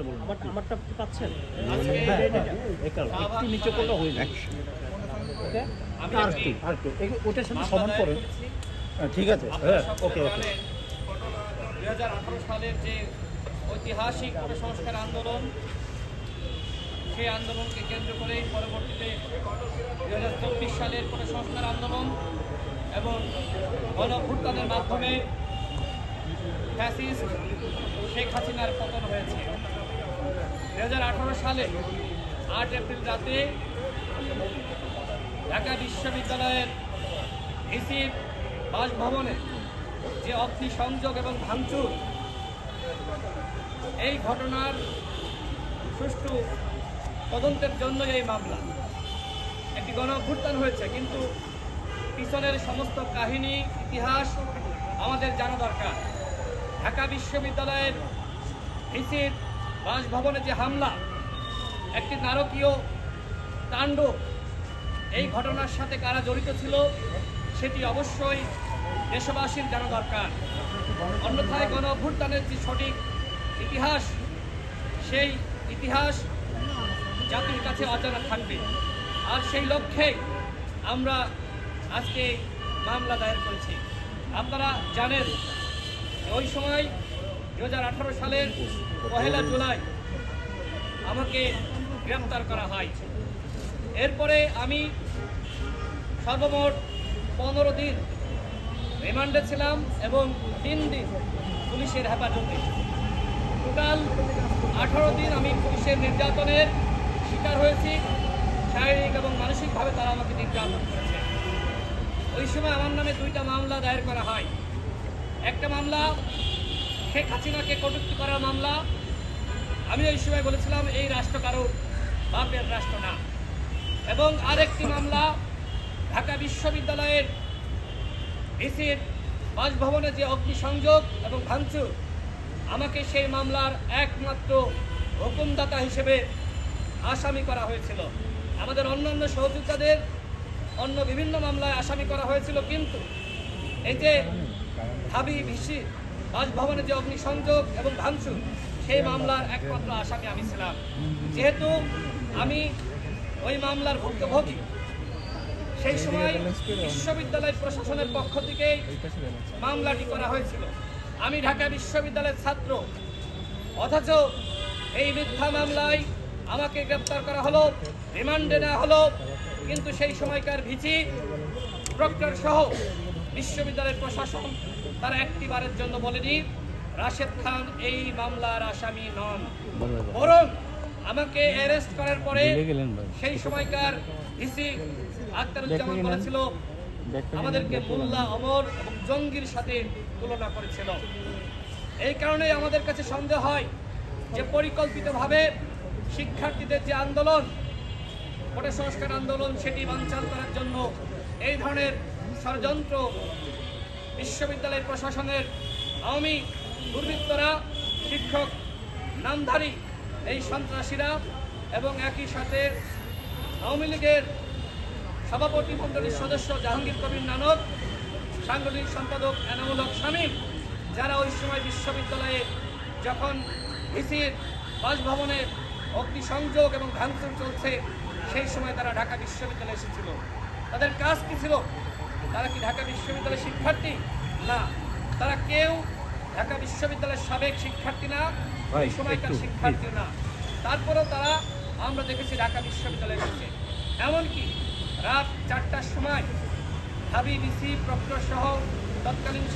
আমারটা পাচ্ছেন। একটু নিচে করলে হয়ে যাবে। আমি আর একটু আর একটু। ওটার সাথে সমান করেন ঠিক আছে। হ্যাঁ ওকে ওকে। দুই হাজার সালের যে ঐতিহাসিক সংস্কার আন্দোলন সেই আন্দোলনকে কেন্দ্র করে পরবর্তীতে দুই হাজার চব্বিশ সালের সংস্কার আন্দোলন এবং গণভুটানের মাধ্যমে ফ্যাসিস্ট শেখ হাসিনার পতন হয়েছে। দু হাজার আঠারো সালে আট এপ্রিল রাতে ঢাকা বিশ্ববিদ্যালয়ের ভিসির বাসভবনে যে অগ্নি সংযোগ এবং ভাঙচুর, এই ঘটনার সুষ্ঠু তদন্তের জন্য এই মামলা। একটি গণ হয়েছে, কিন্তু পিছনের সমস্ত কাহিনী, ইতিহাস আমাদের জানা দরকার। ঢাকা বিশ্ববিদ্যালয়ের ভিসির বাসভবনে যে হামলা, একটি নারকীয় তাণ্ডব এই ঘটনার সাথে কারা জড়িত ছিল, সেটি অবশ্যই দেশবাসীর জানা দরকার। অন্যথায় গণ অভ্যুত্থানের যে সঠিক ইতিহাস, সেই ইতিহাস জাতির কাছে অজানা থাকবে। আর সেই লক্ষ্যে আমরা আজকে মামলা দায়ের করেছি। আপনারা জানেন ওই সময় দু হাজার আঠারো সালের পহেলা জুলাই আমাকে গ্রেপ্তার করা হয়। এরপরে আমি সর্বমোট পনেরো দিন রিমান্ডে ছিলাম এবং তিন দিন পুলিশের হেফাজতে। টোটাল আঠারো দিন আমি পুলিশের নির্যাতনের শিকার হয়েছি। শারীরিক এবং মানসিকভাবে তারা আমাকে নির্যাতন করেছে। ওই সময় আমার নামে দুইটা মামলা দায়ের করা হয়। একটা মামলা, শেখ হাসিনাকে কটুক্তি করার মামলা। আমি ওই সময় বলেছিলাম, এই রাষ্ট্র কারও বাপের রাষ্ট্র না। এবং আরেকটি মামলা, ঢাকা বিশ্ববিদ্যালয়ের ভিসির বাসভবনে যে অগ্নিসংযোগ এবং ভাঙচুর, আমাকে সেই মামলার একমাত্র হুকুমদাতা হিসেবে আসামি করা হয়েছিল। আমাদের অন্যান্য সহযোদ্ধাদের অন্য বিভিন্ন মামলায় আসামি করা হয়েছিল, কিন্তু এই যে হাবি ভিসি বাসভবনে যে অগ্নিসংযোগ এবং ভাঙচুর, সেই মামলার একমাত্র আসামি আমি ছিলাম। যেহেতু আমি ওই মামলার ভুক্তভোগী, সেই সময় বিশ্ববিদ্যালয় প্রশাসনের পক্ষ থেকে মামলাটি করা হয়েছিল। আমি ঢাকা বিশ্ববিদ্যালয়ের ছাত্র, অথচ এই মিথ্যা মামলায় আমাকে গ্রেপ্তার করা হলো, রিমান্ডে নেওয়া হলো, কিন্তু সেই সময়কার ভিচি প্রক্টর সহ বিশ্ববিদ্যালয়ের প্রশাসন তারা একটিবারের জন্য বলেনি রাশেদ খান এই মামলার আসামি নন। বরং আমাকে অ্যারেস্ট করার পরে সেই সময়কার ভিসি আক্তারুজ্জামান বলেছিল আমাদেরকে মোল্লা অমর এবং জঙ্গির সাথে তুলনা করেছিল। এই কারণে আমাদের কাছে সন্দেহ হয় যে পরিকল্পিতভাবে শিক্ষার্থীদের যে আন্দোলন কোটা সংস্কার আন্দোলন সেটি বানচাল করার জন্য এই ধরনের ষড়যন্ত্র বিশ্ববিদ্যালয় প্রশাসনের আওয়ামী দুর্বৃত্তরা, শিক্ষক, নামধারী এই সন্ত্রাসীরা এবং একই সাথে আওয়ামী লীগের সভাপতি মণ্ডলীর সদস্য জাহাঙ্গীর কবির নানক, সাংগঠনিক সম্পাদক এনামুল হক শামীম, যারা ওই সময় বিশ্ববিদ্যালয়ে যখন ভিসির বাসভবনে অগ্নিসংযোগ এবং ভাঙচুর চলছে, সেই সময় তারা ঢাকা বিশ্ববিদ্যালয়ে এসেছিল। তাদের কাজ কী ছিল? তারা কি ঢাকা বিশ্ববিদ্যালয়ের শিক্ষার্থী? না। তারা কেউ ঢাকা বিশ্ববিদ্যালয়ের সাবেক শিক্ষার্থী না ওই সময়কার শিক্ষার্থী না। তারপরেও তারা আমরা দেখেছি ঢাকা বিশ্ববিদ্যালয়ে এসেছে এমনকি রাত চারটার সময় হাবি বিসি প্রক্টর সহ তৎকালীন